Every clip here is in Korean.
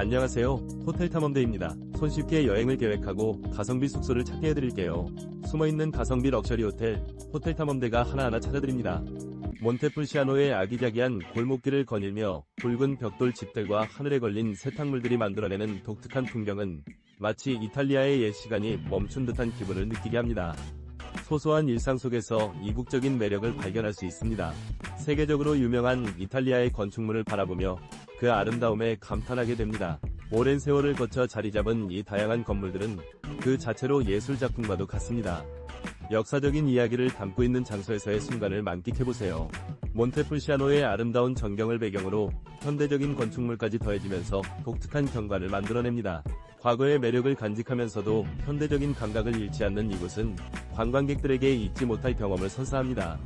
안녕하세요. 호텔 탐험대입니다. 손쉽게 여행을 계획하고 가성비 숙소를 찾게 해드릴게요. 숨어있는 가성비 럭셔리 호텔, 호텔 탐험대가 하나하나 찾아드립니다. 몬테풀시아노의 아기자기한 골목길을 거닐며 붉은 벽돌 집들과 하늘에 걸린 세탁물들이 만들어내는 독특한 풍경은 마치 이탈리아의 옛 시간이 멈춘 듯한 기분을 느끼게 합니다. 소소한 일상 속에서 이국적인 매력을 발견할 수 있습니다. 세계적으로 유명한 이탈리아의 건축물을 바라보며 그 아름다움에 감탄하게 됩니다. 오랜 세월을 거쳐 자리 잡은 이 다양한 건물들은 그 자체로 예술 작품과도 같습니다. 역사적인 이야기를 담고 있는 장소에서의 순간을 만끽해보세요. 몬테풀시아노의 아름다운 전경을 배경으로 현대적인 건축물까지 더해지면서 독특한 경관을 만들어냅니다. 과거의 매력을 간직하면서도 현대적인 감각을 잃지 않는 이곳은 관광객들에게 잊지 못할 경험을 선사합니다.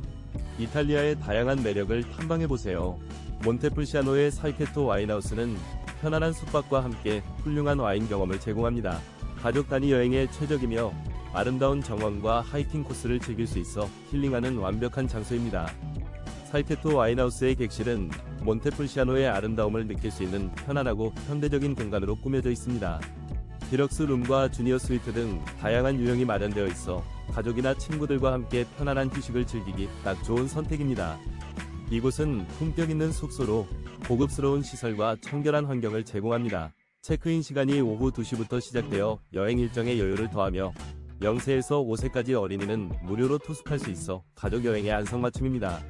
이탈리아의 다양한 매력을 탐방해보세요. 몬테풀시아노의 살케토 와인하우스는 편안한 숙박과 함께 훌륭한 와인 경험을 제공합니다. 가족 단위 여행에 최적이며 아름다운 정원과 하이킹 코스를 즐길 수 있어 힐링하는 완벽한 장소입니다. 살케토 와인하우스의 객실은 몬테풀시아노의 아름다움을 느낄 수 있는 편안하고 현대적인 공간으로 꾸며져 있습니다. 디럭스 룸과 주니어 스위트 등 다양한 유형이 마련되어 있어 가족이나 친구들과 함께 편안한 휴식을 즐기기 딱 좋은 선택입니다. 이곳은 품격 있는 숙소로 고급스러운 시설과 청결한 환경을 제공합니다. 체크인 시간이 오후 2시부터 시작되어 여행 일정에 여유를 더하며 0세에서 5세까지 어린이는 무료로 투숙할 수 있어 가족 여행의 안성맞춤입니다.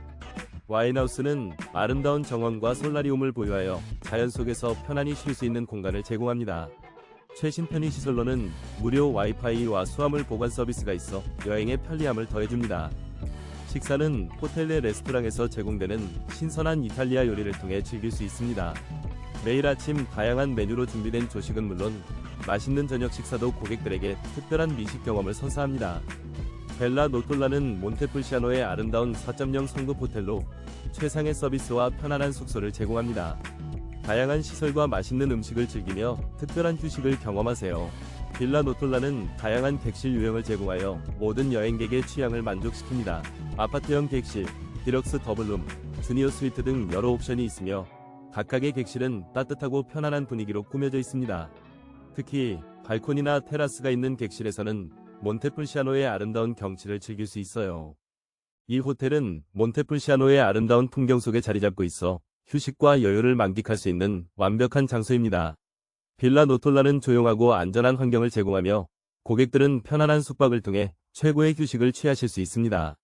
와인하우스는 아름다운 정원과 솔라리움을 보유하여 자연 속에서 편안히 쉴 수 있는 공간을 제공합니다. 최신 편의시설로는 무료 와이파이와 수화물 보관 서비스가 있어 여행의 편리함을 더해줍니다. 식사는 호텔 내 레스토랑에서 제공되는 신선한 이탈리아 요리를 통해 즐길 수 있습니다. 매일 아침 다양한 메뉴로 준비된 조식은 물론 맛있는 저녁 식사도 고객들에게 특별한 미식 경험을 선사합니다. 벨라 노톨라는 몬테풀시아노의 아름다운 4.0 성급 호텔로 최상의 서비스와 편안한 숙소를 제공합니다. 다양한 시설과 맛있는 음식을 즐기며 특별한 휴식을 경험하세요. 빌라 노톨라는 다양한 객실 유형을 제공하여 모든 여행객의 취향을 만족시킵니다. 아파트형 객실, 디럭스 더블룸, 주니어 스위트 등 여러 옵션이 있으며 각각의 객실은 따뜻하고 편안한 분위기로 꾸며져 있습니다. 특히 발코니나 테라스가 있는 객실에서는 몬테풀시아노의 아름다운 경치를 즐길 수 있어요. 이 호텔은 몬테풀시아노의 아름다운 풍경 속에 자리 잡고 있어 휴식과 여유를 만끽할 수 있는 완벽한 장소입니다. 빌라 노톨라는 조용하고 안전한 환경을 제공하며 고객들은 편안한 숙박을 통해 최고의 휴식을 취하실 수 있습니다.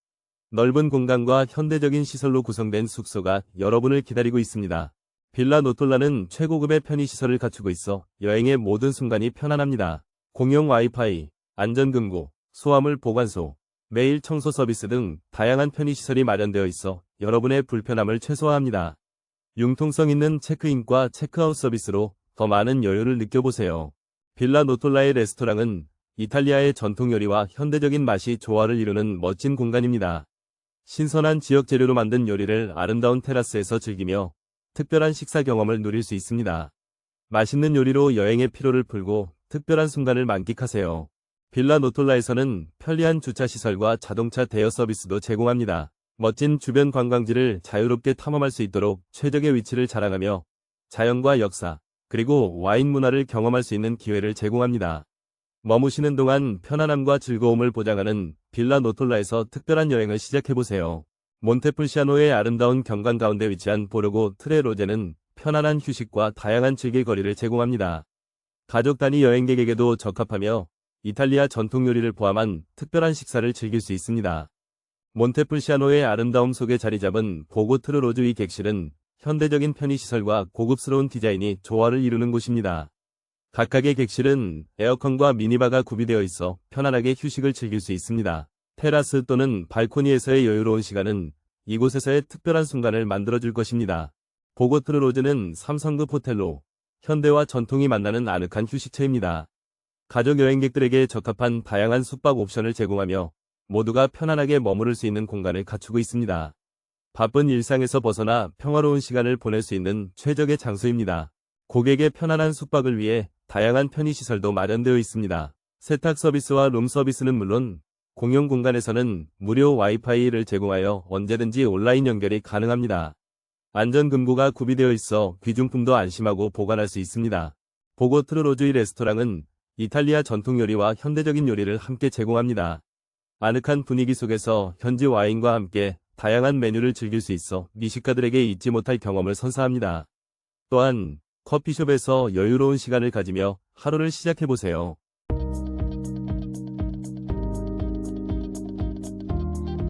넓은 공간과 현대적인 시설로 구성된 숙소가 여러분을 기다리고 있습니다. 빌라 노톨라는 최고급의 편의시설을 갖추고 있어 여행의 모든 순간이 편안합니다. 공용 와이파이, 안전금고, 소화물 보관소, 매일 청소 서비스 등 다양한 편의시설이 마련되어 있어 여러분의 불편함을 최소화합니다. 융통성 있는 체크인과 체크아웃 서비스로 더 많은 여유를 느껴보세요. 빌라 노톨라의 레스토랑은 이탈리아의 전통 요리와 현대적인 맛이 조화를 이루는 멋진 공간입니다. 신선한 지역 재료로 만든 요리를 아름다운 테라스에서 즐기며 특별한 식사 경험을 누릴 수 있습니다. 맛있는 요리로 여행의 피로를 풀고 특별한 순간을 만끽하세요. 빌라 노톨라에서는 편리한 주차 시설과 자동차 대여 서비스도 제공합니다. 멋진 주변 관광지를 자유롭게 탐험할 수 있도록 최적의 위치를 자랑하며 자연과 역사, 그리고 와인 문화를 경험할 수 있는 기회를 제공합니다. 머무시는 동안 편안함과 즐거움을 보장하는 빌라 노톨라에서 특별한 여행을 시작해보세요. 몬테풀시아노의 아름다운 경관 가운데 위치한 보르고 트레로제는 편안한 휴식과 다양한 즐길 거리를 제공합니다. 가족 단위 여행객에게도 적합하며 이탈리아 전통 요리를 포함한 특별한 식사를 즐길 수 있습니다. 몬테풀시아노의 아름다움 속에 자리 잡은 보고 트르로즈 이 객실은 현대적인 편의시설과 고급스러운 디자인이 조화를 이루는 곳입니다. 각각의 객실은 에어컨과 미니바가 구비되어 있어 편안하게 휴식을 즐길 수 있습니다. 테라스 또는 발코니에서의 여유로운 시간은 이곳에서의 특별한 순간을 만들어줄 것입니다. 보고트르 로즈는 삼성급 호텔로 현대와 전통이 만나는 아늑한 휴식처입니다. 가족 여행객들에게 적합한 다양한 숙박 옵션을 제공하며 모두가 편안하게 머무를 수 있는 공간을 갖추고 있습니다. 바쁜 일상에서 벗어나 평화로운 시간을 보낼 수 있는 최적의 장소입니다. 고객의 편안한 숙박을 위해 다양한 편의시설도 마련되어 있습니다. 세탁 서비스와 룸 서비스는 물론 공용 공간에서는 무료 와이파이를 제공하여 언제든지 온라인 연결이 가능합니다. 안전금고가 구비되어 있어 귀중품도 안심하고 보관할 수 있습니다. 보고 트로로주이 레스토랑은 이탈리아 전통 요리와 현대적인 요리를 함께 제공합니다. 아늑한 분위기 속에서 현지 와인과 함께 다양한 메뉴를 즐길 수 있어 미식가들에게 잊지 못할 경험을 선사합니다. 또한 커피숍에서 여유로운 시간을 가지며 하루를 시작해보세요.